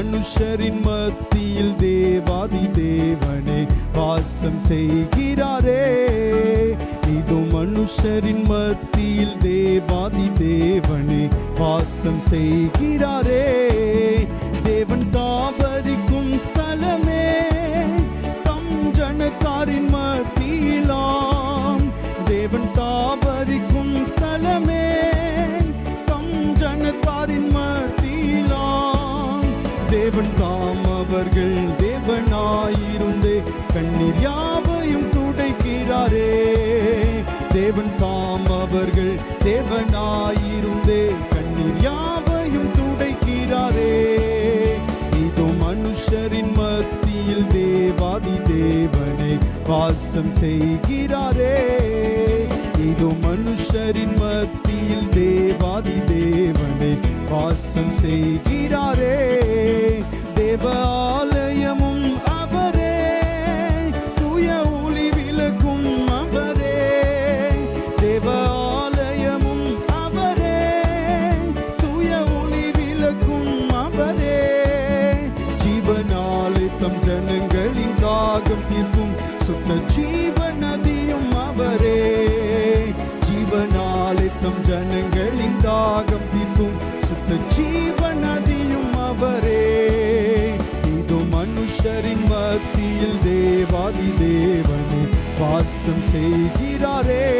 மனுஷரின் மத்தியில் தேவாதி தேவனே வாசம் செய்கிறாரே. இதோ மனுஷரின் மத்தியில் தேவாதி தேவனே வாசம் செய்கிறாரே. தேவன் தாபரிக்கும் தேவன் தாம் அவர்கள் தேவனாயிருந்தே. கண்ணீர் யாவையும் துடைக்கிறாரே. தேவன் தாம் அவர்கள் தேவனாயிருந்தே. கண்ணீர் யாவையும் துடைக்கிறாரே. இதோ மனுஷரின் மத்தியில் தேவாதி தேவனை வாசம் செய்கிறாரே. இதோ மனுஷரின் மத்தியில் தேவாதி தேவனை வாசம் செய்கிறாரே தேவ ஆலயமும் அவரே தூய ஒளி விளக்கும் அவரே தேவ ஆலயமும் அவரே தூய ஒளி விளக்கும் அவரே. ஜீவனாலே தம் ஜனங்களின் தாகம் தீர்க்கும் சுத்த ஜீ வாசம் செய்கிறாரே.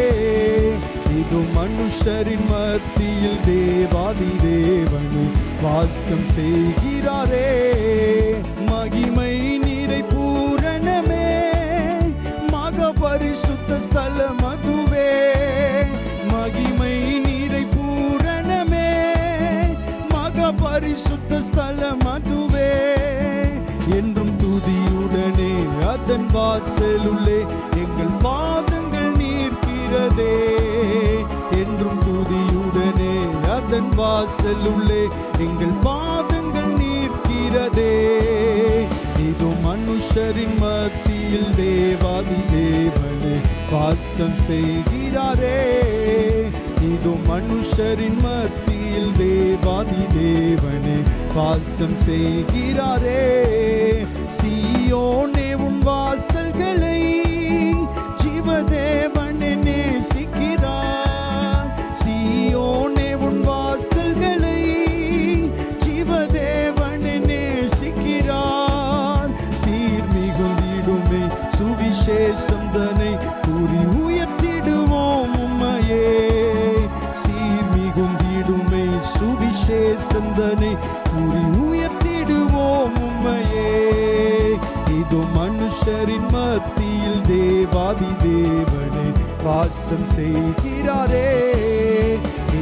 இது மனுஷரின் மத்தியில் தேவாதி தேவனு. வாசம் செய்கிறாரே. மகிமை நிறை பூரணமே. மக பரிசுத்த ஸ்தலம் அதுவே. மகிமை நிறை பூரணமே. மக பரிசுத்த ஸ்தலம் அதுவே. என்றும் துதியுடனே அதன் வாசலுள்ளே எங்கள் பாதங்கள் நீர்க்கிறதே. என்றும் துதியுடனே அதன் வாசல் உள்ளே எங்கள் பாதங்கள் நீர்க்கிறதே. இது மனுஷரின் மத்தியில் தேவாதி தேவனே வாசம் செய்கிறாரே. இது மனுஷரின் மத்தியில் தேவாதி தேவனே வாசம் செய்கிறாரே. சியோனே ஆதி தேவனே வாசம் செய்கிறாரே.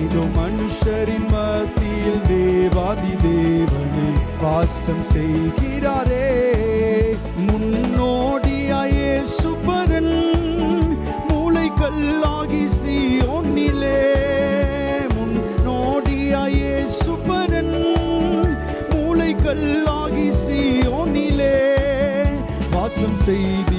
இதோ மனுஷரின் மத்தியில் தேவாதி தேவனே வாசம் செய்கிறாரே. முன்னோடியாயே சுபரன் மூளை கல்லாகி சியோனிலே. முன்னோடியாயே சுபரன் மூளை கல்லாகி சியோனிலே. வாசம் செய்தி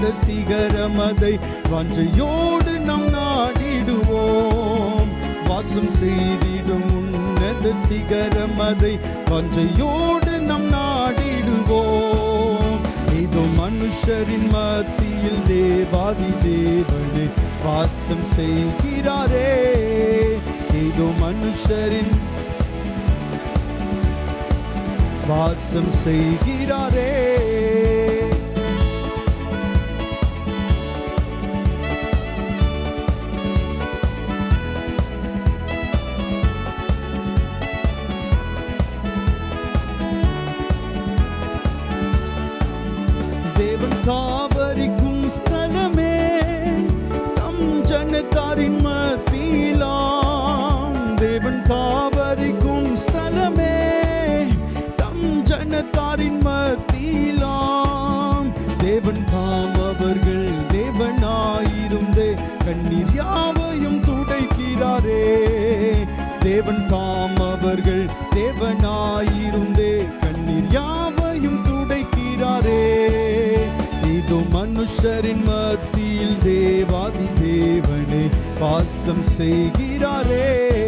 செய்திடும் உன்னத சிகரமதை வாஞ்சையோடு நம் நாடிடுவோம். வாசம் செய்திடும் உன்னத சிகரமதை வாஞ்சையோடு நம் நாடிடுவோம். இதோ மனுஷரின் மத்தியில் தேவாதி தேவனே வாசம் செய்கிறாரே. இதோ மனுஷரின் வாசம் செய்கிறாரே. ஜனத்தாரின் மத்தியிலாம். தேவன் தாம் அவர்கள் தேவனாயிருந்தே. கண்ணீர் யாவையும் துடைக்கிறாரே. தேவன் தாம் அவர்கள் தேவனாயிருந்தே. கண்ணீர் யாவையும் துடைக்கிறாரே. இதோ மனுஷரின் மத்தியில் தேவாதி தேவனே பாசம் செய்கிறாரே.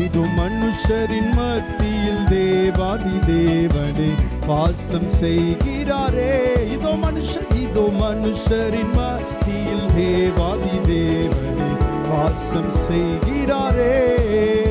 இதோ மனுஷரின் மத்தியில் தேவாதி தேவனே வாசம் செய்கிறாரே. இதோ மனுஷர் இதோ மனுஷரின் மத்தியில் தேவாதி தேவனே வாசம் செய்கிறாரே.